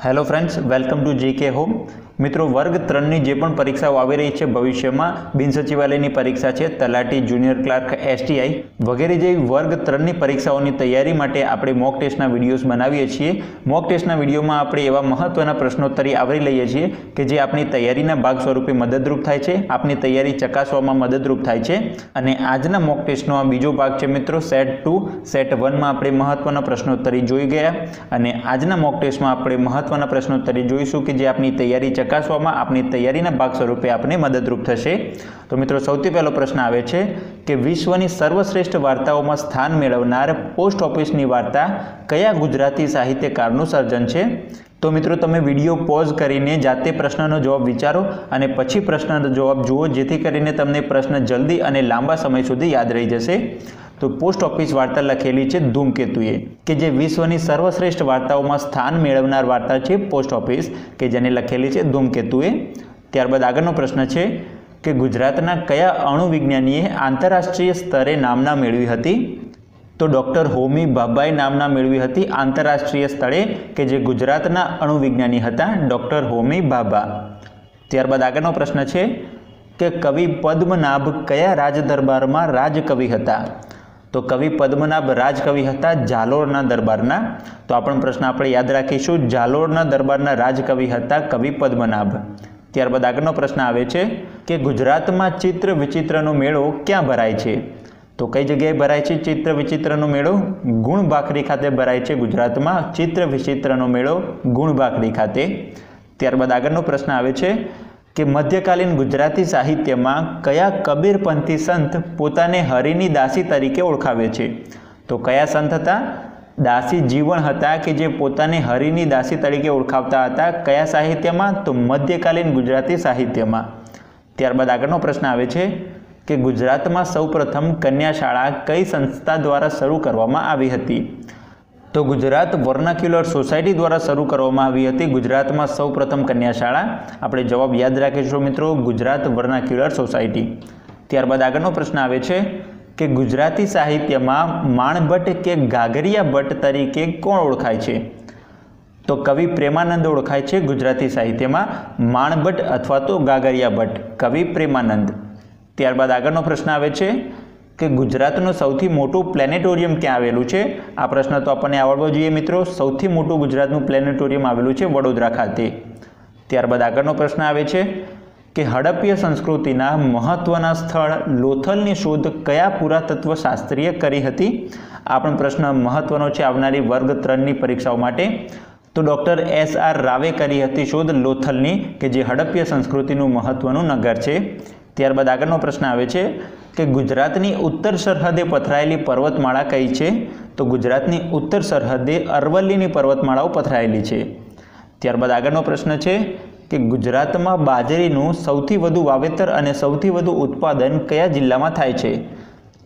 Hello friends welcome to GK home મિત્રો, વર્ગ ત્રણની જે પણ પરીક્ષાઓ આવી રહી છે ભવિષ્યમાં, બિન સચિવાલયની પરીક્ષા છે, તલાટી જુનિયર ક્લાર્ક એસટીઆઈ વગેરે જેવી વર્ગ ત્રણની પરીક્ષાઓની તૈયારી માટે આપણે મોક ટેસ્ટના વિડીયોઝ બનાવીએ છીએ. મોક ટેસ્ટના વિડીયોમાં આપણે એવા મહત્ત્વના પ્રશ્નોત્તરી આવરી લઈએ છીએ કે જે આપની તૈયારીના ભાગ સ્વરૂપે મદદરૂપ થાય છે, આપની તૈયારી ચકાસવામાં મદદરૂપ થાય છે. અને આજના મોક ટેસ્ટનો આ બીજો ભાગ છે મિત્રો સેટ ટુ સેટ વનમાં આપણે મહત્ત્વના પ્રશ્નોત્તરી જોઈ ગયા. અને આજના મોક ટેસ્ટમાં આપણે મહત્વના પ્રશ્નોત્તરી જોઈશું કે જે આપની તૈયારી ચકાસવામાં, આપની તૈયારીના ભાગ સ્વરૂપે આપને મદદરૂપ થશે. તો મિત્રો, સૌથી પહેલો પ્રશ્ન આવે છે કે વિશ્વની સર્વશ્રેષ્ઠ વાર્તાઓમાં સ્થાન મેળવનાર પોસ્ટ ઓફિસની વાર્તા કયા ગુજરાતી સાહિત્યકારનું સર્જન છે? તો મિત્રો, તમે વીડિયો પોઝ કરીને જાતે પ્રશ્નનો જવાબ વિચારો અને પછી પ્રશ્નનો જવાબ જુઓ, જેથી કરીને તમને પ્રશ્ન જલ્દી અને લાંબા સમય સુધી યાદ રહી જશે. તો પોસ્ટ ઓફિસ વાર્તા લખેલી છે ધૂમકેતુએ, કે જે વિશ્વની સર્વશ્રેષ્ઠ વાર્તાઓમાં સ્થાન મેળવનાર વાર્તા છે પોસ્ટ ઓફિસ, કે જેને લખેલી છે ધૂમકેતુએ. ત્યારબાદ આગળનો પ્રશ્ન છે કે ગુજરાતના કયા અણુવિજ્ઞાનીએ આંતરરાષ્ટ્રીય સ્તરે નામના મેળવી હતી? તો ડૉક્ટર હોમી ભાભાઈ નામના મેળવી હતી આંતરરાષ્ટ્રીય સ્તરે કે જે ગુજરાતના અણુવિજ્ઞાની હતા ડૉક્ટર હોમી ભાભા. ત્યારબાદ આગળનો પ્રશ્ન છે કે કવિ પદ્મનાભ કયા રાજદરબારમાં રાજકવિ હતા? તો કવિ પદ્મનાભ રાજકવિ હતા જાલોરના દરબારના. તો આ પણ પ્રશ્ન આપણે યાદ રાખીશું. જાલોરના દરબારના રાજકવિ હતા કવિ પદ્મનાભ. ત્યારબાદ આગળનો પ્રશ્ન આવે છે કે ગુજરાતમાં ચિત્ર વિચિત્રનો મેળો ક્યાં ભરાય છે? તો કઈ જગ્યાએ ભરાય છે ચિત્ર વિચિત્રનો મેળો? ગુણ ભાખરી ખાતે ભરાય છે ગુજરાતમાં ચિત્ર વિચિત્રનો મેળો ગુણ ભાખરી ખાતે. ત્યારબાદ આગળનો પ્રશ્ન આવે છે કે મધ્યકાલીન ગુજરાતી સાહિત્યમાં કયા કબીરપંથી સંત પોતાને હરિની દાસી તરીકે ઓળખાવે છે? તો કયા સંત હતા? દાસી જીવન હતા કે જે પોતાને હરિની દાસી તરીકે ઓળખાવતા હતા? કયા સાહિત્યમાં? તો મધ્યકાલીન ગુજરાતી સાહિત્યમાં. ત્યારબાદ આગળનો પ્રશ્ન આવે છે કે ગુજરાતમાં સૌપ્રથમ કન્યા શાળા કઈ સંસ્થા દ્વારા શરૂ કરવામાં આવી હતી? તો ગુજરાત વર્નાક્યુલર સોસાયટી દ્વારા શરૂ કરવામાં આવી હતી. ગુજરાતમાં સૌપ્રથમ કન્યા શાળા આપણે જવાબ યાદ રાખીશું મિત્રો. Gujarat vernacular society. ત્યારબાદ આગળનો પ્રશ્ન આવે છે કે ગુજરાતી સાહિત્યમાં માણભટ્ટ કે ગાગરિયા ભટ્ટ તરીકે કોણ ઓળખાય છે? તો કવિ પ્રેમાનંદ ઓળખાય છે ગુજરાતી સાહિત્યમાં. માણભટ્ટ અથવા તો ગાગરિયા ભટ્ટ. કવિ પ્રેમાનંદ. ત્યારબાદ આગળનો પ્રશ્ન આવે છે કે ગુજરાતનું સૌથી મોટું પ્લેનેટોરિયમ ક્યાં આવેલું છે? આ પ્રશ્ન તો આપણને આવડવો જોઈએ મિત્રો. સૌથી મોટું ગુજરાતનું પ્લેનેટોરિયમ આવેલું છે વડોદરા ખાતે. ત્યારબાદ આગળનો પ્રશ્ન આવે છે કે હડપ્પીય સંસ્કૃતિના મહત્વના સ્થળ લોથલની શોધ કયા પુરાતત્વ શાસ્ત્રીએ કરી હતી? આ પ્રશ્ન મહત્વનો છે આવનારી વર્ગ ત્રણની પરીક્ષાઓ માટે. તો ડૉક્ટર એસ આર રાવે કરી હતી શોધ લોથલની કે જે હડપ્પીય સંસ્કૃતિનું મહત્વનું નગર છે. ત્યારબાદ આગળનો પ્રશ્ન આવે છે કે ગુજરાતની ઉત્તર સરહદે પથરાયેલી પર્વતમાળા કઈ છે? તો ગુજરાતની ઉત્તર સરહદે અરવલ્લીની પર્વતમાળાઓ પથરાયેલી છે. ત્યારબાદ આગળનો પ્રશ્ન છે કે ગુજરાતમાં બાજરીનું સૌથી વધુ વાવેતર અને સૌથી વધુ ઉત્પાદન કયા જિલ્લામાં થાય છે?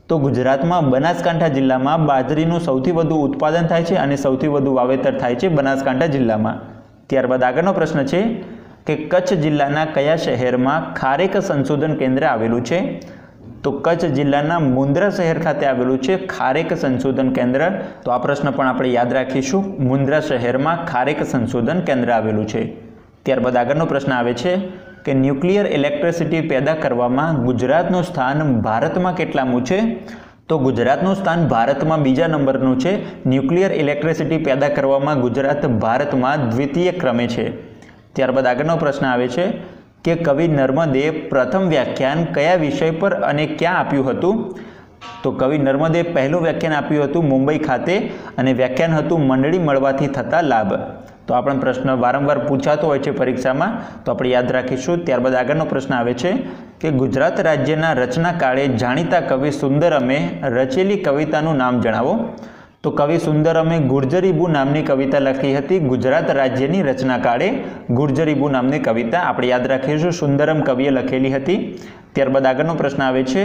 તો ગુજરાતમાં બનાસકાંઠા જિલ્લામાં બાજરીનું સૌથી વધુ ઉત્પાદન થાય છે અને સૌથી વધુ વાવેતર થાય છે બનાસકાંઠા જિલ્લામાં. ત્યારબાદ આગળનો પ્રશ્ન છે કે કચ્છ જિલ્લાના કયા શહેરમાં ખારેક સંશોધન કેન્દ્ર આવેલું છે? તો કચ્છ જિલ્લાના મુન્દ્રા શહેર ખાતે આવેલું છે ખારેક સંશોધન કેન્દ્ર. તો આ પ્રશ્ન પણ આપણે યાદ રાખીશું. મુન્દ્રા શહેરમાં ખારેક સંશોધન કેન્દ્ર આવેલું છે. ત્યારબાદ આગળનો પ્રશ્ન આવે છે કે ન્યુક્લિયર ઇલેક્ટ્રિસિટી પેદા કરવામાં ગુજરાતનું સ્થાન ભારતમાં કેટલામું છે? તો ગુજરાતનું સ્થાન ભારતમાં બીજા નંબરનું છે. ન્યુક્લિયર ઇલેક્ટ્રિસિટી પેદા કરવામાં ગુજરાત ભારતમાં દ્વિતીય ક્રમે છે. ત્યારબાદ આગળનો પ્રશ્ન આવે છે કે કવિ નર્મદે પ્રથમ વ્યાખ્યાન કયા વિષય પર અને ક્યાં આપ્યું હતું? તો કવિ નર્મદે પહેલું વ્યાખ્યાન આપ્યું હતું મુંબઈ ખાતે અને વ્યાખ્યાન હતું મંડળી મળવાથી થતા લાભ. તો આ પ્રશ્ન વારંવાર પૂછાતો હોય છે પરીક્ષામાં, તો આપણે યાદ રાખીશું. ત્યારબાદ આગળનો પ્રશ્ન આવે છે કે ગુજરાત રાજ્યના રચના કાળે જાણીતા કવિ સુંદરમે રચેલી કવિતાનું નામ જણાવો. તો કવિ સુંદરમે ગુર્જરીબુ નામની કવિતા લખી હતી. ગુજરાત રાજ્યની રચના કાળે ગુર્જરીબુ નામની કવિતા આપણે યાદ રાખીશું. સુંદરમ કવિએ લખેલી હતી. ત્યારબાદ આગળનો પ્રશ્ન આવે છે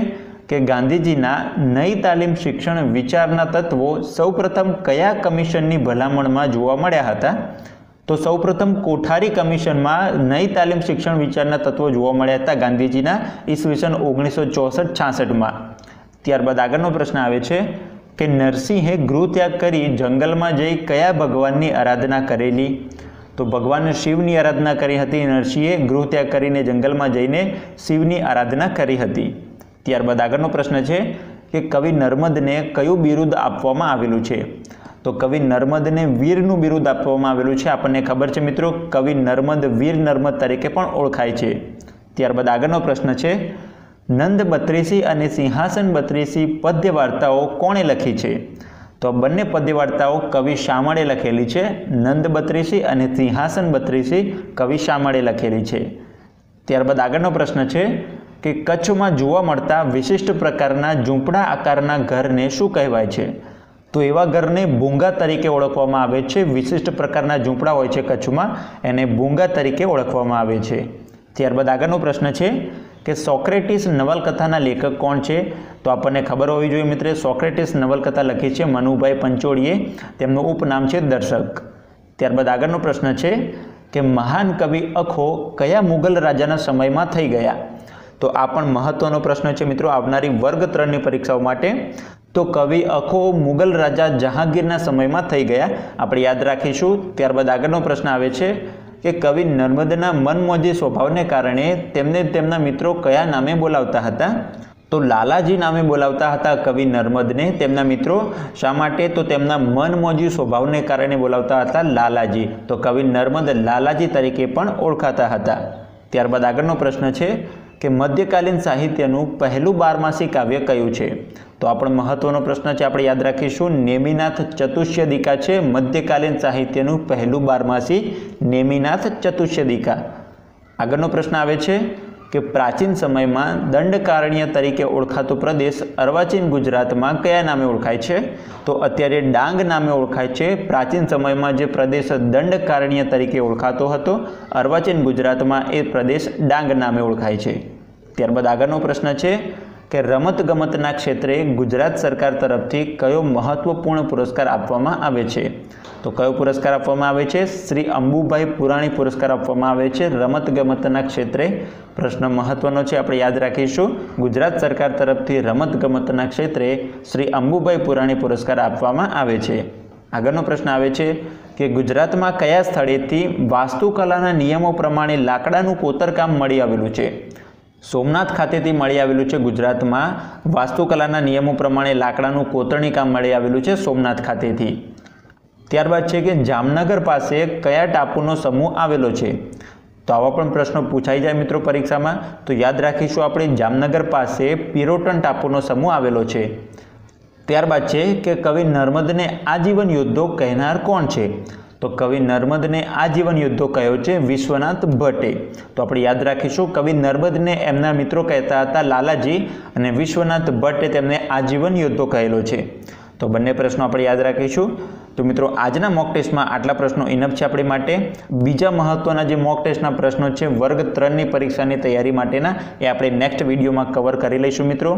કે ગાંધીજીના નઈ તાલીમ શિક્ષણ વિચારના તત્વો સૌપ્રથમ કયા કમિશનની ભલામણમાં જોવા મળ્યા હતા? તો સૌપ્રથમ કોઠારી કમિશનમાં નઈ તાલીમ શિક્ષણ વિચારના તત્વો જોવા મળ્યા હતા ગાંધીજીના ઈસવીસન ઓગણીસો ચોસઠ છાસઠમાં. ત્યારબાદ આગળનો પ્રશ્ન આવે છે કે નરસિંહે ગૃહ ત્યાગ કરી જંગલમાં જઈ કયા ભગવાનની આરાધના કરેલી? તો ભગવાન શિવની આરાધના કરી હતી, નરસિંહે ગૃહ ત્યાગ કરીને જંગલમાં જઈને શિવની આરાધના કરી હતી. ત્યારબાદ આગળનો પ્રશ્ન છે કે કવિ નર્મદને કયું બિરુદ આપવામાં આવેલું છે? તો કવિ નર્મદને વીરનું બિરુદ આપવામાં આવેલું છે. આપણને ખબર છે મિત્રો, કવિ નર્મદ વીર નર્મદ તરીકે પણ ઓળખાય છે. ત્યારબાદ આગળનો પ્રશ્ન છે નંદ બત્રીસી અને સિંહાસન બત્રીસી પદ્ય વાર્તાઓ કોણે લખી છે? તો બંને પદ્ય વાર્તાઓ કવિ શામળે લખેલી છે. નંદ બત્રીસી અને સિંહાસન બત્રીસી કવિ શામળે લખેલી છે. ત્યારબાદ આગળનો પ્રશ્ન છે કે કચ્છમાં જોવા મળતા વિશિષ્ટ પ્રકારના ઝૂંપડા આકારના ઘરને શું કહેવાય છે? તો એવા ઘરને ભૂંગા તરીકે ઓળખવામાં આવે છે. વિશિષ્ટ પ્રકારના ઝૂંપડા હોય છે કચ્છમાં, એને ભૂંગા તરીકે ઓળખવામાં આવે છે. ત્યારબાદ આગળનો પ્રશ્ન છે કે સોક્રેટિસ નવલકથાના લેખક કોણ છે? તો આપણને ખબર હોવી જોઈએ મિત્રે, સોક્રેટિસ નવલકથા લખી છે મનુભાઈ પંચોળીએ. તેમનું ઉપનામ છે દર્શક. ત્યારબાદ આગળનો પ્રશ્ન છે કે મહાન કવિ અખો કયા મુગલ રાજાના સમયમાં થઈ ગયા? તો આ પણ મહત્વનો પ્રશ્ન છે મિત્રો, આવનારી વર્ગ ત્રણની પરીક્ષાઓ માટે. તો કવિ અખો મુગલ રાજા જહાંગીરના સમયમાં થઈ ગયા, આપણે યાદ રાખીશું. ત્યારબાદ આગળનો પ્રશ્ન આવે છે કે કવિ નર્મદના મનમોજી સ્વભાવને કારણે તેમને તેમના મિત્રો કયા નામે બોલાવતા હતા? તો લાલાજી નામે બોલાવતા હતા કવિ નર્મદને તેમના મિત્રો. શા માટે? તો તેમના મનમોજી સ્વભાવને કારણે બોલાવતા હતા લાલાજી. તો કવિ નર્મદ લાલાજી તરીકે પણ ઓળખાતા હતા. ત્યારબાદ આગળનો પ્રશ્ન છે કે મધ્યકાલીન સાહિત્યનું પહેલું બારમાસી કાવ્ય કયું છે? તો આ પણ મહત્વનો પ્રશ્ન છે, આપણે યાદ રાખીશું, નેમિનાથ ચતુષ્યદિકા છે મધ્યકાલીન સાહિત્યનું પહેલું બારમાસી નેમિનાથ ચતુષ્યદિકા. આગળનો પ્રશ્ન આવે છે કે પ્રાચીન સમયમાં દંડકારણ્ય તરીકે ઓળખાતો પ્રદેશ અર્વાચીન ગુજરાતમાં કયા નામે ઓળખાય છે? તો અત્યારે ડાંગ નામે ઓળખાય છે. પ્રાચીન સમયમાં જે પ્રદેશ દંડકારણ્ય તરીકે ઓળખાતો હતો, અર્વાચીન ગુજરાતમાં એ પ્રદેશ ડાંગ નામે ઓળખાય છે. ત્યારબાદ આગળનો પ્રશ્ન છે કે રમતગમતના ક્ષેત્રે ગુજરાત સરકાર તરફથી કયો મહત્વપૂર્ણ પુરસ્કાર આપવામાં આવે છે? તો કયો પુરસ્કાર આપવામાં આવે છે? શ્રી અંબુભાઈ પુરાણી પુરસ્કાર આપવામાં આવે છે. રમતગમતના ક્ષેત્રે પ્રશ્ન મહત્વનો છે, આપણે યાદ રાખીશું. ગુજરાત સરકાર તરફથી રમત ગમતના ક્ષેત્રે શ્રી અંબુભાઈ પુરાણી પુરસ્કાર આપવામાં આવે છે. આગળનો પ્રશ્ન આવે છે કે ગુજરાતમાં કયા સ્થળેથી વાસ્તુકલાના નિયમો પ્રમાણે લાકડાનું કોતરકામ મળી આવેલું છે? સોમનાથ ખાતેથી મળી આવેલું છે ગુજરાતમાં. વાસ્તુકલાના નિયમો પ્રમાણે લાકડાનું કોતરણી કામ મળી આવેલું છે સોમનાથ ખાતેથી. ત્યારબાદ છે કે જામનગર પાસે કયા ટાપુનો સમૂહ આવેલો છે? તો આવા પણ પ્રશ્નો પૂછાઈ જાય મિત્રો પરીક્ષામાં. તો યાદ રાખીશું આપણે જામનગર પાસે પિરોટન ટાપુનો સમૂહ આવેલો છે. ત્યારબાદ છે કે કવિ નર્મદને આજીવન યોદ્ધો કહેનાર કોણ છે? તો કવિ નર્મદને આજીવન યુદ્ધો કહ્યો છે વિશ્વનાથ ભટ્ટે. તો આપણે યાદ રાખીશું, કવિ નર્મદને એમના મિત્રો કહેતા હતા લાલાજી અને વિશ્વનાથ ભટ્ટે તેમને આજીવન યુદ્ધો કહેલો છે. તો બંને પ્રશ્નો આપણે યાદ રાખીશું. તો મિત્રો, આજના મોક ટેસ્ટમાં આટલા પ્રશ્નો ઇનફ છે આપણી માટે. બીજા મહત્વના જે મોક ટેસ્ટના પ્રશ્નો છે, વર્ગ ત્રણની પરીક્ષાની તૈયારી માટેના, એ આપણે નેક્સ્ટ વિડીયોમાં કવર કરી લઈશું મિત્રો.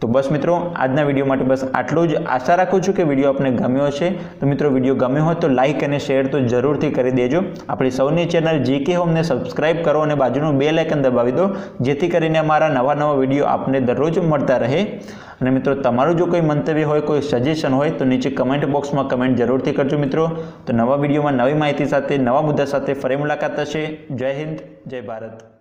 તો બસ મિત્રો, આજના વીડિયો માટે બસ આટલું જ. આશા રાખું છું કે વીડિયો આપને ગમ્યો હશે. તો મિત્રો વીડિયો ગમ્યો હોય તો લાઇક અને શેર તો જરૂરથી કરી દેજો. આપણી સૌની ચેનલ જીકે હોમને સબસ્ક્રાઇબ કરો અને બાજુનું બે લાઇકન દબાવી દો, જેથી કરીને અમારા નવા નવા વીડિયો આપને દરરોજ મળતા રહે. અને મિત્રો, તમારું જો કોઈ મંતવ્ય હોય, કોઈ સજેશન હોય, તો નીચે કમેન્ટ બોક્સમાં કમેન્ટ જરૂરથી કરજો મિત્રો. તો નવા વિડીયોમાં નવી માહિતી સાથે, નવા મુદ્દા સાથે ફરી મુલાકાત થશે. જય હિન્દ, જય ભારત.